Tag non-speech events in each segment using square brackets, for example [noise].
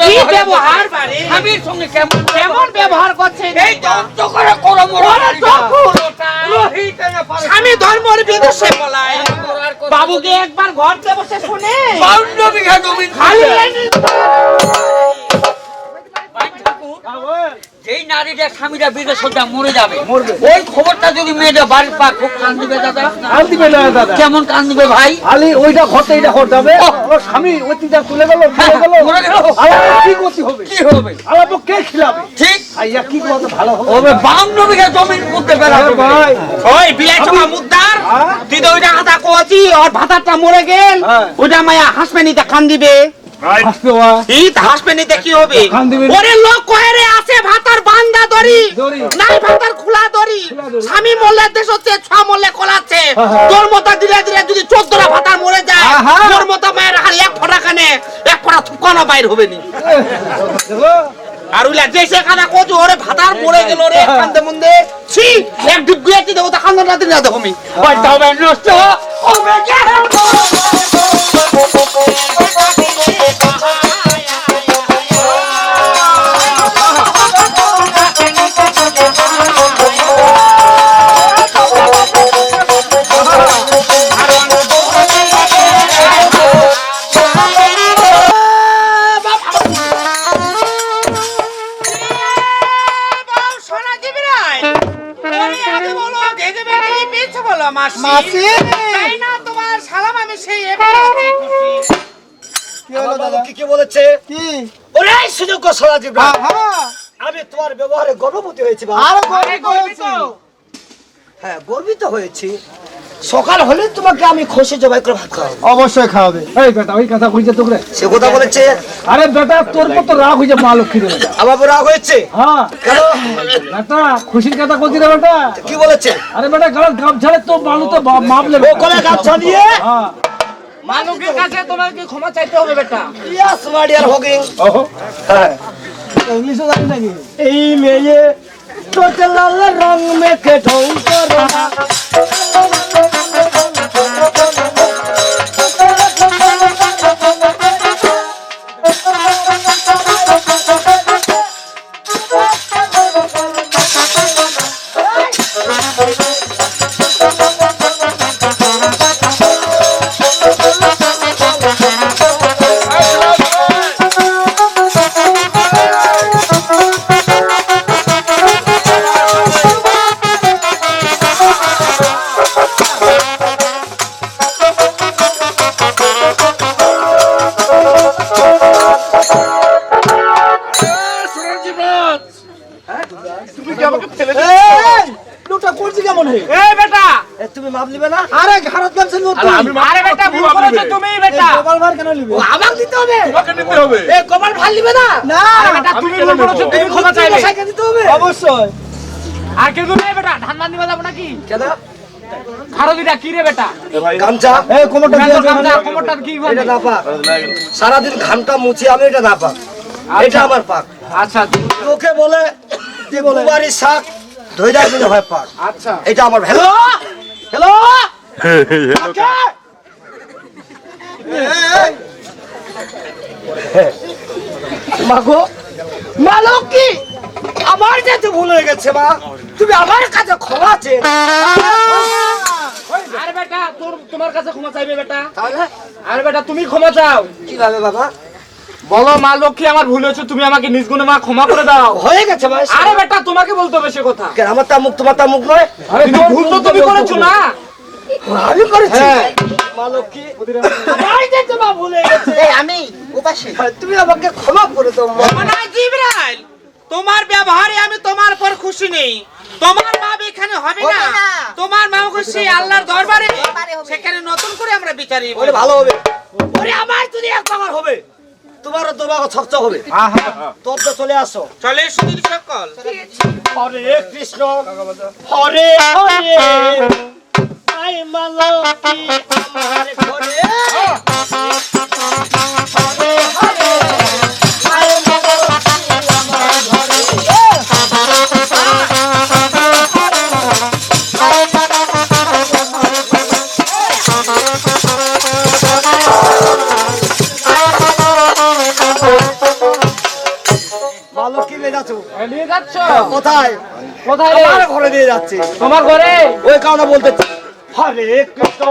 রোহিত ব্যবহার করছে? স্বামী ধর্মর বিদেশে বাবুকে একবার ঘরতে বসে শুনে। খালি বিদেশ সোজা মরে যাবে। ওই খবরটা যদি মেয়েটা বাড়ির পা খুব কান দাদা। আর না দাদা। কেমন কান ভাই? খালি ওইটা ঘরতে এইটা ঘর যাবে। ওর স্বামী অতীটা তুলে গেল তুলে গেল। মরে গেল। কি করতে হবে? কি হবে? আলাদা কে খিলাবে? ঠিক। আইয়া কি করতে ভালো হবে। হবে বাউন্ন বিঘা জমির মধ্যে বেড়া ভাই। ওই বিলাই চকা মুদ্দার? তুই তো ওইটা কথা কোয়াছি ওর ভাতারটা মরে গেল। ওইটা মায়া হাসপেনিতে কান দিবে? হাসতে হওয়া এই কি হবে। ওরে লোক কহেরে আছে? ভাতার বান্দা দড়ি। নাই ভাতার খোলা দড়ি। খোলা স্বামী মরলে দেশ হচ্ছে ছ মরলে কলাচ্ছে হ্যাঁ, হ্যাঁ। তোর মতো ধীরে ধীরে যদি চোদ্দটা ভাতার মরে যায় আহা। তোর মতো মায়ের হার এক ফোঁটা কানে এক ফোঁটা থুকানো বাইর হবে নি আর উলা যে সে কচু ওরে ভাতার মরে গেল রে কান্দে মুন্দে। ছি এক ডিপ গুয়াতি দেবো? তা কান্দন রাতে না দেখো আমি ওই তবে নষ্ট হবে কেন? হ্যাঁ হ্যাঁ আমি তোমার ব্যবহারে গর্ববতী হয়েছি বাবা। আরও আরে গরিব গর্বিত। হয়েছি। হ্যাঁ গর্বিত হয়েছি। সকাল হলে তোমাকে আমি খসে জবাই করে ভাত খাওয়াবো। অবশ্যই খাওয়াবে। এই বেটা ওই কথা কইছে তোকে? সে কথা বলেছে। আরে বেটা তোর রাগ হইছে মা লক্ষ্মী রে আমার বড় রাগ হয়েছে? হ্যাঁ। কেন? বেটা খুশির কথা কইছি রে বেটা। কি বলেছে? আরে বেটা গাম ছাড়ে তো বালু তো মাপলে ও কলে হ্যাঁ। মানুষের কাছে তোমাকে ক্ষমা চাইতে হবে বেটা। ইয়াস মাই ডিয়ার হগিং ওহো হ্যাঁ। ইংলিশও জানি নাকি? এই মেয়ে লাল রং মেখে ঢং করো কেন নিবে আমাকে দিতে হবে এ কমাল ভালো নিবে না না তুমি ভুল করেছ তুমি ক্ষমা চাইবে সাইকেল দিতে হবে অবশ্যই আর কেউ নেই বেটা ধান মান দিবা যাব নাকি কেন খারো কি রে বেটা গামছা এই কোমরটা গামছা কোমরটার কি এটা না পাক সারাদিন ঘামটা মুছি আমি এটা না পাক এটা আমার পাক আচ্ছা লোকে বলে যে বুবারি শাক ধরে হয় পার আচ্ছা এটা আমার হ্যালো হ্যালো মাগো আমার যেতে ভুল হয়ে গেছে মা তুমি আমার কাছে ক্ষমা চেয়ে আরে বেটা তোর তোমার কাছে ক্ষমা চাইবে বেটা। তাহলে? আরে বেটা তুমি ক্ষমা চাও। কীভাবে বাবা? বলো মা লক্ষ্মী আমার ভুল হয়েছে তুমি আমাকে নিজ গুণে মা ক্ষমা করে দাও। হয়ে গেছে মা আরে বেটা তোমাকে বলতে হবে সে কথা। আমার তা মুখ তোমার তা মুখ নয় ভুল তো তুমি করেছ না। আমি করেছি। হ্যাঁ। মা লক্ষ্মী মা ভুলে গেছে। আমি উপাসী তুমি আমাকে ক্ষমা করে দাও জিবরাইল। তোমার ব্যবহারে আমি তোমার পর খুশি নেই। তোমার মা এখানে হবে না। তোমার মা খুশি আল্লাহর দরবারে। সেখানে নতুন করে আমরা বিচারি। ভালো হবে। ওরে আমার যদি এক হবে। তোমারও বাগার ছকচক হবে। তোর তো চলে আসো। চলে সুদীর সকল। হরে কৃষ্ণ। হরে হরে। আই মালতী আমার ঘরে। হরে হরে আই মালতী আমার ঘরে ভালো কি নিয়ে যাচ্ছ? নিয়ে যাচ্ছ? কোথায়? কোথায়? আমার ঘরে দিয়ে যাচ্ছে। তোমার ঘরে? ওই কারণে বলতে হরে কৃষ্ণ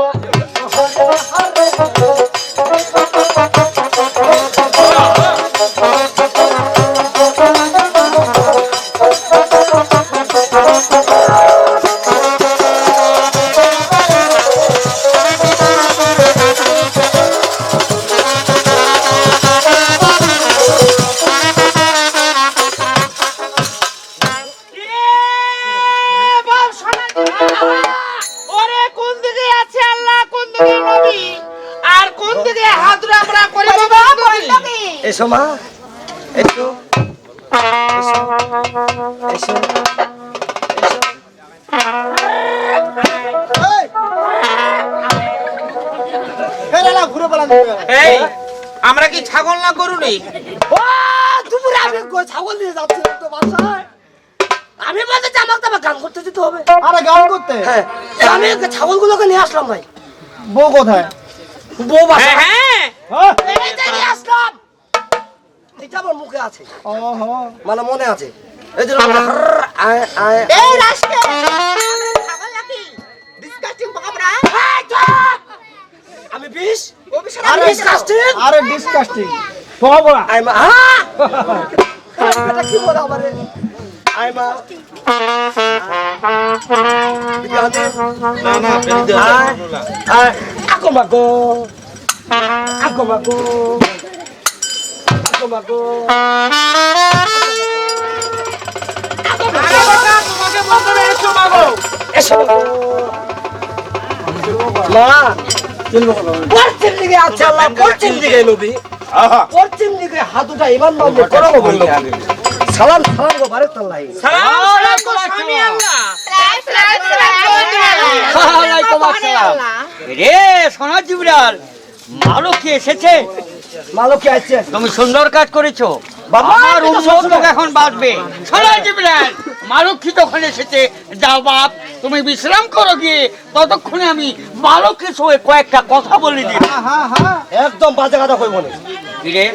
ওরে এসো মা এসো। এসো এই। আমরা কি ছাগল না দুপুরে আমি ছাগল নিয়ে যাচ্ছি তো বাসায়? আমি বলতে গান করতে যেতে হবে। আরে গান করতে? হ্যাঁ। আমি ছাগলগুলোকে নিয়ে আসলাম ভাই। বউ কোথায়? বউ বাসা। হ্যাঁ। হ্যাঁ। এই যে নিয়ে আসলাম। এটা আমার মুখে আছে। ওহো। মানে মনে আছে। এই আয়, এই নাকি? ডিসকাস্টিং বাবরা আমি বিষ? অভিষেক আর বিষ কাস্টিং আরে ডিসকাস্টিং বাবা আই মা হ্যাঁ এটা কি বলে আমারে? আই মা। না না আয় আকো মাগো আকো মাগো আকো মাগো তোমাকে বলতে পেরেছ মাগো এসো মা পশ্চিম দিকে আছে আল্লাহ পশ্চিম দিকে নবী। পশ্চিম দিকে হাতুটা এবার নম্বর করাবো বলল। সালাম সালাম গো বারে তাল্লাই সালাম সালাম তো স্বামী আল্লাহ। ওয়ালাইকুম আসসালাম রে সোনা জিবরাল মালকী এসেছে? মালকী আছে তুমি সুন্দর কাজ করেছ। বাবা, আমার উন্নত সুন্দর। এখন বাঁচবে সোনা জিবরাল মালকী তখন এসেছে? যাও বাপ তুমি বিশ্রাম করো গিয়ে। ততক্ষণে আমি মালকীর সঙ্গে কয়েকটা কথা বলে দিই। হ্যাঁ হ্যাঁ একদম বাজে কথা কইব না রে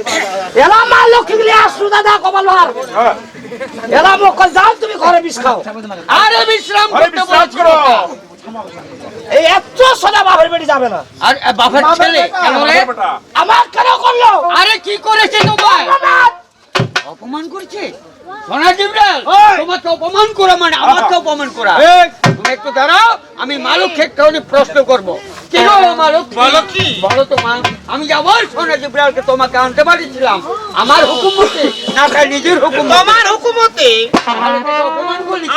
এলা মালকী গলি আসু দাদা কপাল ভার। এলা মকল যাও তুমি ঘরে বিষ খাও। আরে বিশ্রাম করতে বলেছি এই এত সোনা বাপের বেটি যাবে না। আর বাপের ছেলে? আমার কেন করল? আরে কি করেছে তোমার? অপমান! করছে? সোনা জিবরাল তোমাকে অপমান করা মানে আমাকে অপমান করা। তুমি একটু দাঁড়াও আমি মালুক ক্ষেত্রে প্রশ্ন করব। বলো কি? বলো আমি যাব সোনা জিবরালকে তোমাকে আনতে পারিছিলাম। আমার না নিজের হুকুম তোমার হুকুমতে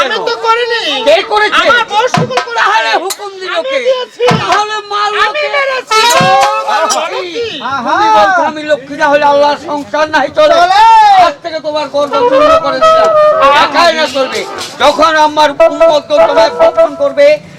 আমি তো করিনি। কে করেছে? আমার বউ শুকুর করা তাহলে হলে হুকুম দিল কে? তাহলে মালুক আমি মেরেছি। আমি লক্ষ্মী না হলে আল্লাহর সংসার নাই চলে। আজ থেকে তোমার কর্ম পূর্ণ করে দিলাম। একাই না চলবে। যখন আমার তোমায় করবে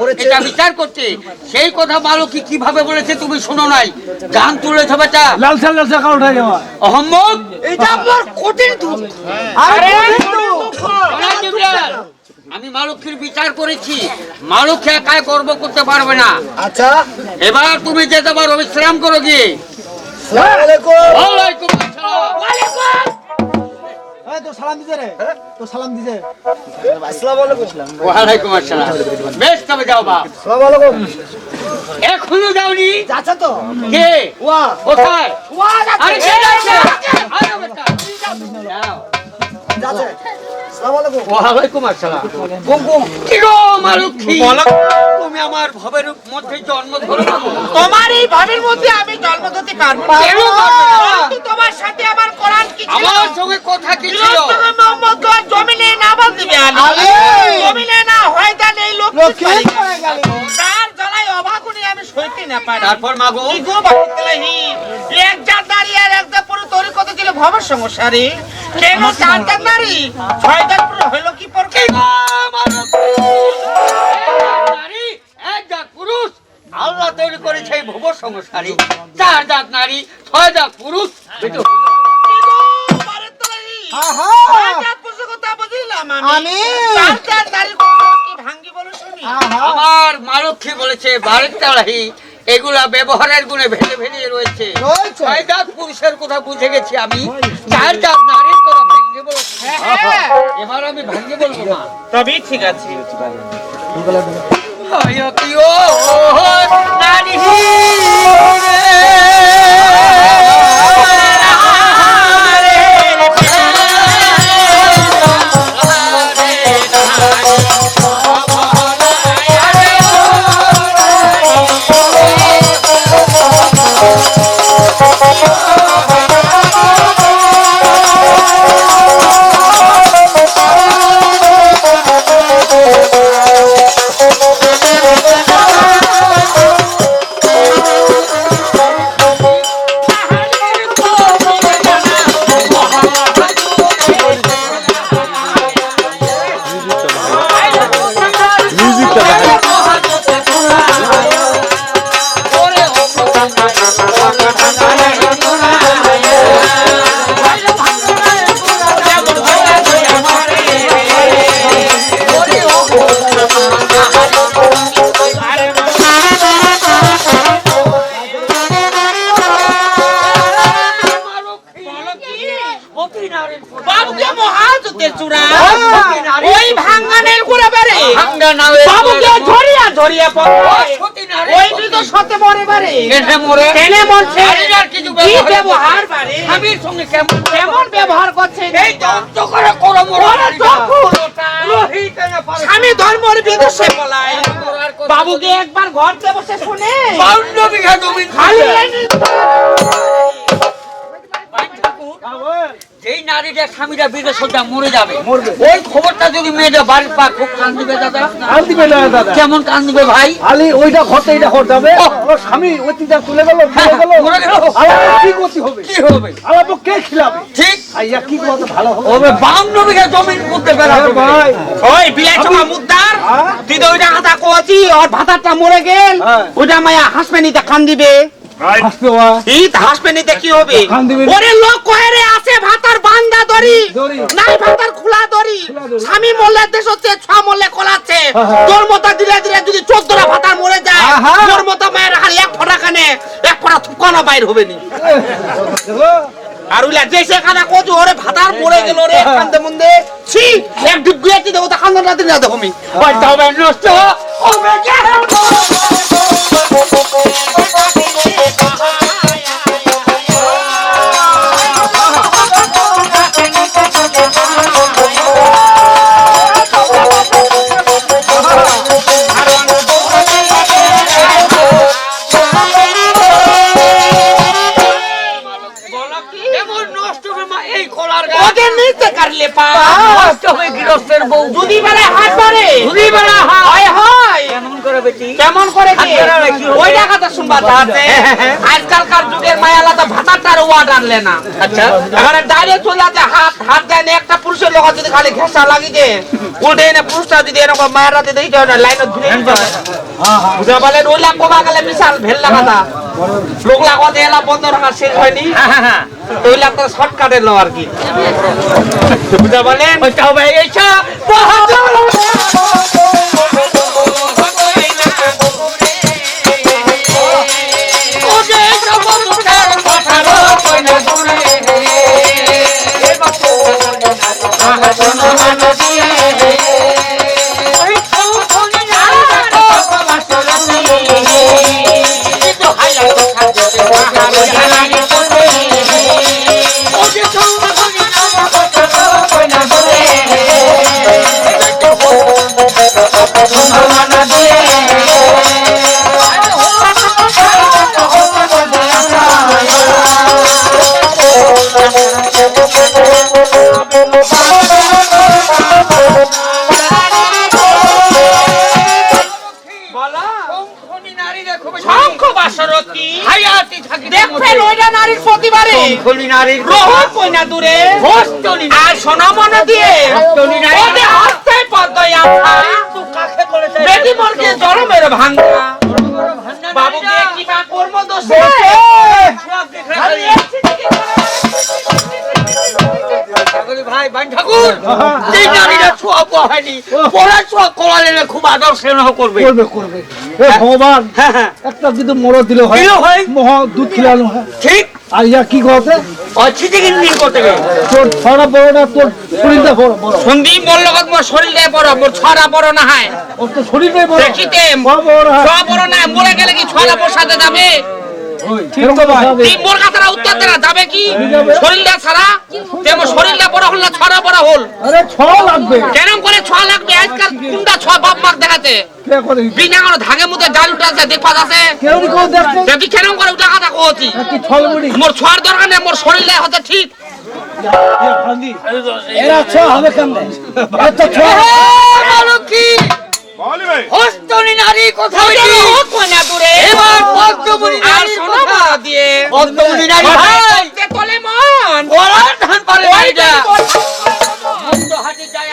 করেছে। এটা বিচার করছে। সেই কথা মালক্ষী কীভাবে বলেছে তুমি শোনো নাই। গান তুলেছো বেটা। লাল সাল লাল হয়ে যাওয়া অহম্মদ? এটা আপনার কঠিন দুঃখ। আরে আমি মালক্ষীর বিচার করেছি। মালক্ষী একাই গর্ব করতে পারবে না। আচ্ছা। এবার তুমি যেতে পারো বিশ্রাম করো গিয়ে। সালাম আলাইকুম। ওয়ালাইকুম আসসালাম। তো সালাম দিছে রে। তো সালাম দিছে। আসসালামু আলাইকুম। ওয়ালাইকুম আসসালাম। বেশ তবে যাও বাপ। আসসালামু আলাইকুম। এখনও যাওনি? যাচ্ছে তো। কে? ওয়া। কোথায়? ওয়া আরে কে যাচ্ছে। আরে বেটা যাও। যাচ্ছে। আসসালামু আলাইকুম ওয়ালাইকুম আসসালাম। কুম কুম। কি গো মালক্ষী তুমি আমার ভবের মধ্যে জন্ম ধরেছো তোমার এই ভাবের মধ্যে আমি জন্ম দিতে পারব কেন পারবে তোমার সাথে আমার কোরআন কি ছিল? আমার সঙ্গে কথা কি ছিল? তুমি মোহাম্মদ তো আর জমিনে না বাদ দিবে আলী আলী! জমিনে না হয় তা নেই লোক লক্ষ্মী তার জ্বালায় অবাকুনি আমি সইতে না পারি। তারপর মাগো কি গো বাকিতলাহি এক জাত নারী আর এক জাত পুরো তরি কত ছিল? ভবের সংসারে কেন চার জাত নারী? ছয় জাত পুরো হইল কি পর কি নারী এক জাত পুরুষ। আল্লাহ তৈরি করেছে এই ভুব সংসারী। চার জাত নারী ছয় জাত পুরুষ। আমি! আমার বলেছে তাড়াহি এগুলা ব্যবহারের গুণে ভেঙে ভেঙে রয়েছে। ছয় জাত পুরুষের কথা বুঝে গেছি আমি। চার জাত নারীর কথা এবার আমি ভেঙে বলব না তবেই ঠিক আছে। হয় কি ও নারী ধরিয়া পড়ে। সতী ওই তো সতে মরে বারে মরে? টেনে মরছে? নারীর আর কিছু কি ব্যবহার ব্যবহার বারে স্বামীর সঙ্গে কেমন কেমন ব্যবহার করছে? এই দন্ত করে মরো স্বামী ধর্মর বিদেশে বাবুকে একবার ঘরতে বসে শুনে। বাউন্ন বিঘা জমি খালি যেই নারীটা স্বামীটা বিদেশ মরে যাবে। ওই খবরটা যদি মেয়েটা বাড়ির পা খুব কান্দিবে দাদা? আর দিবে না দাদা। কেমন কান্দিবে ভাই? আলি ওইটা ঘরতে এইটা ঘর যাবে। ওর স্বামী ওই তিনটা তুলে গেল মরে গেল। মরে গেল। কি করতে হবে? কি হবে? আলাদা কে খিলাবে? ঠিক। আইয়া কি করতে ভালো হবে। ওবে বাউন্ন বিঘা জমিন করতে পারা ভাই। ওই বিলাই চমা মুদ্দার হ্যাঁ? ওইটা কথা কছি ওর ভাতারটা মরে গেল। হ্যাঁ। ওইটা মায়া হাসবেনিতে খান দিবে। কি হবে? ওরে লোক কয়রে আছে ভাতার বান্দা দড়ি। নাই ভাতার খোলা দড়ি। স্বামী মরলে দেশ হচ্ছে ছ মরলে কলাচ্ছে হ্যাঁ, হ্যাঁ। তোর মতো দিলে দিলে যদি চোদ্দটা ভাতার মরে যায়। তোর মতো মায়ের খালি এক ফোঁটা কানে এক ফোঁটা থুকানো বাইর হবে নি। আর ওইলা যে সেখানে কত ওরে ভাতার মরে গেল রে কান্দে মন্দে। ছি এক ডুব গুয়াতি দেবো তা কান্দন রাতে না দেখো আমি নষ্ট। হবে কেন? নষ্ট হবে গৃহস্থের বউ যদি বেলা হাত ধরে। যদি বেলা হাত। হয় হয়। কেমন করে বেটি? কেমন করে কি হাত ধরে কি হবে? ওই জায়গাটা শুনবা আছে। আজকালকার যুগের মায়ালা তো ভাতারটার ওয়ার্ড আনলে না। আচ্ছা। এখানে ডাইরেক্ট চলে যাচ্ছে হাত হাত দেয় একটা পুরুষের লোক যদি খালি ঘেঁষা লাগি দে উল্টে এনে পুরুষটা যদি এরকম মায়েরা দিতে দিতে হয় না লাইনে হয়। বুঝতে পারলেন? ওই কমা গেলে বিশাল ভেল লাগাতা লোক লাগাতে এলা বন্ধ রাখা শেষ হয়নি। হ্যাঁ হ্যাঁ হ্যাঁ। ওই লাখ তো শর্টকাটে লো আর কি। ওইটা হবে এইটা শঙ্খ খনি রোহন কইনা দূরে। হস্তনি আর সোনা মনে দিয়ে। হস্তনি নারী। ওদের হস্তায় পদ্ময় আঠা কাকে বলেছে বেটি মরকে জড়মের ভাঙ্গা। বাবুকে কি বা কর্ম দোষে? খালি ভাই ভাই ঠাকুর। এই নারীরা ছোঁয়া পোয়া হয়নি। পড়া ছোঁয়া করালে খুব আদর স্নেহ করবে। করবে করবে। ভগবান হ্যাঁ হ্যাঁ। একটা কিন্তু মরদ দিলে হয় দিলে হয়। মহা দুধ খিলানো হয়। ঠিক। আর ইয়া কি করতে অছিতে কিনদিন করতে গেলে। তোর ছড়া বড় না তোর শরীরটা বড় বড়। সন্দীপ মোর লগত মোর শরীরে বড় মোর ছড়া বড় না হয়। ওর তো শরীরটাই বড়। দেখিতে বড় বড় ছ বড় না মরে গেলে কি ছড়া মোর যাবে কি? শরীরটা ছাড়া? তেমন শরীরটা বড় হল না ছড়া বড় হল? আরে ছ লাগবে। কেন করে ছ লাগবে? আজকাল কোনটা ছ বাপ মার দেখাতে। কে করে বিনা কোনো ধাগে মুতে ডাল উঠাছে দেখছে দেখি কেন করে উঠা কথা কহছি কি ছল মোর ছোয়ার দরকার নেই মোর শরীরটা হতে ঠিক। এরা ছ হবে কেমনে? এত ছ লক্ষ্মী হস্তনি নারী কথা বলি কোনা দূরে। এবার পদ্মমণি আর কথা। দিয়ে। পদ্মমণি নারী ভাই। করতে মন গলার ধান পারে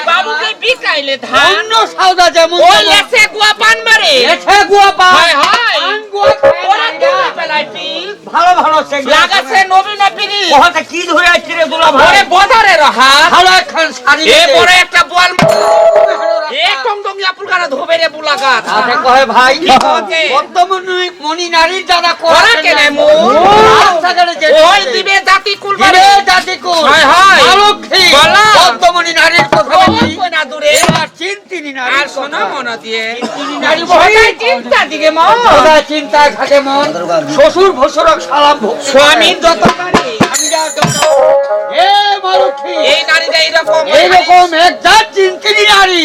বাবুকে বিকাইলে ধান। অন্য সাউদা যেমন ও লেছে গুয়া পান মারে। লেছে গুয়া পান। হায় হায়। পান গুয়া খায় ওরা নারীরা। ভালো ভালো সে লাগাছে নবীন। পিড়ি ওহাতে কি ধরে আসছে রে দুলা ভাই? ওরে বজারে রহা ভালো একখান শাড়ি এ। বড় একটা বোয়াল এ পুলকারা ধোবে রে কহে ভাই কি কহছে? মণি নারীর দাদা করা কেনে মো ওই দিবে জাতি কুলবারে দিবে জাতি কুল। হায় হায়। লক্ষ্মী বলা। নারীর কথা বলি কইনা দূরে? এবার চিন্তিনি নারী আর শোনো মনা দিয়ে। নারী চিন্তা দিকে মন। সদা থাকে মন। শ্বশুর ভসরক সালাম ভোগ। স্বামীর যত মালক্ষী এই এইরকম চিন্তিনি নারী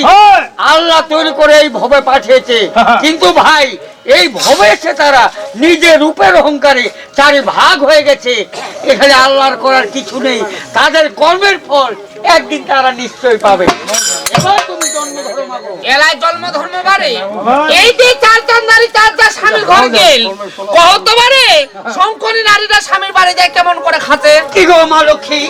আল্লাহ তৈরি করে এই ভবে পাঠিয়েছে। [laughs] কিন্তু ভাই এই ভবে এসে তারা নিজের রূপের অহংকারে চারি ভাগ হয়ে গেছে। এখানে আল্লাহর করার কিছু নেই। তাদের কর্মের ফল একদিন তারা নিশ্চয়ই পাবে। এবার তুমি জন্ম ধরো মাগো। জন্ম ধর্ম বারে? এই যে চারজন নারী চারটা স্বামীর ঘর গেল। কত বারে শঙ্করী নারীরা স্বামীর বাড়ি যায় কেমন করে খাতে? কি গো মা লক্ষ্মী?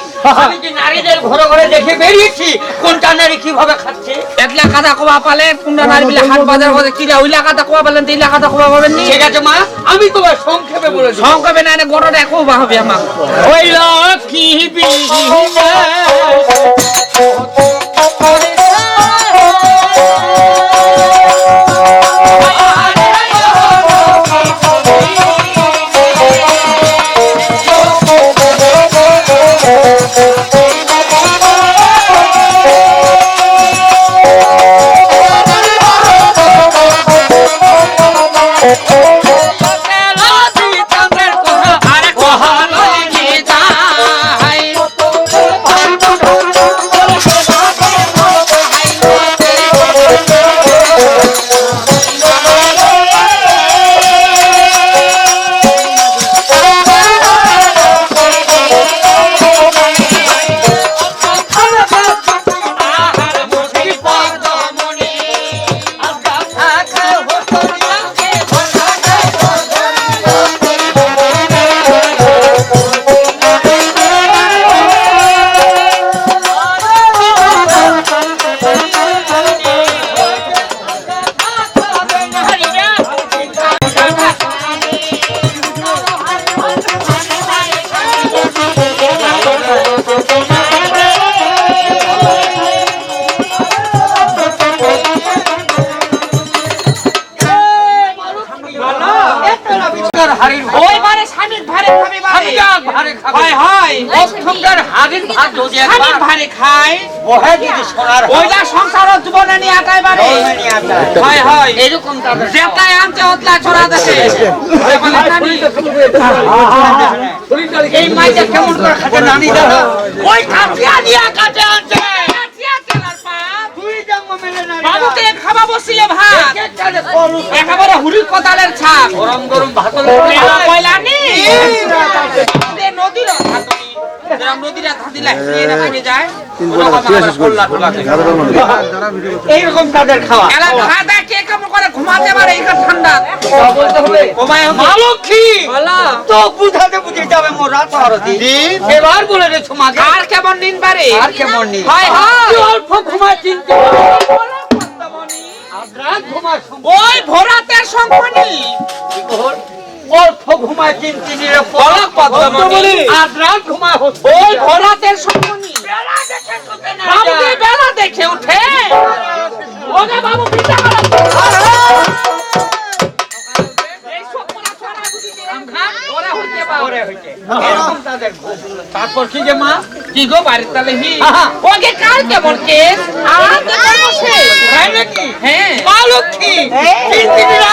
আমি কি নারীদের ঘরে ঘরে দেখে বেরিয়েছি কোনটা নারী কীভাবে খাচ্ছে? একলা কাদা কোয়া পালে পুন্ডা নারী বিলে হাট বাজার করে কিরা ওইলা কাদা কোয়া পালেন তিনলা পাবেন নি ঠিক আছে মা আমি তোমার সংক্ষেপে বলে দিই। সংকবে না না গড়টা দেখো বা হবে আমার ওই লক্ষ্মী বিহীনে ওইটা সংসার জীবনে নিয়ে আটাই বারে হয় হয়। এরকম যেটাই আনতে হতলা ছড়া দেশে এই মাইটা কেমন করে খাতে নানি দাদা? ওই কাঠিয়া দিয়া কাটে আনছে। দুই জন্ম মেলে নারী বাবুকে খাবা বসিলে ভাত। একেবারে হুড়ি কোদালের ছাপ। গরম গরম ভাত কয়লা নি? নদীর এইরকম তাদের খাওয়া? কে কেমন করে ঘুমাতে পারে এই ঠান্ডা? তো বুঝাতে বুঝে যাবে মোর রাত এবার বলে রেছো মাকে আর কেমন নিন পারে? আর কেমন নেই হয় হয়! অল্প ঘুমায় চিনতে ওই ভোরাতের সংকনি অল্প ঘুমায় চিনতে নিলে বলক পদ্মমণি। আজ রাত ঘুমায় হচ্ছে। ওই ভোরাতের বাবুকে বেলা দেখে উঠে। ওকে বাবু পিতা বুঝি যে ঘাট ওরা এরকম তাদের ঘুম। তারপর কি যে মা? কি গো বাড়ির তালে হি? ওকে কার কেমন কেস? আর নাকি? হ্যাঁ মা লক্ষ্মী। চিন্তিরা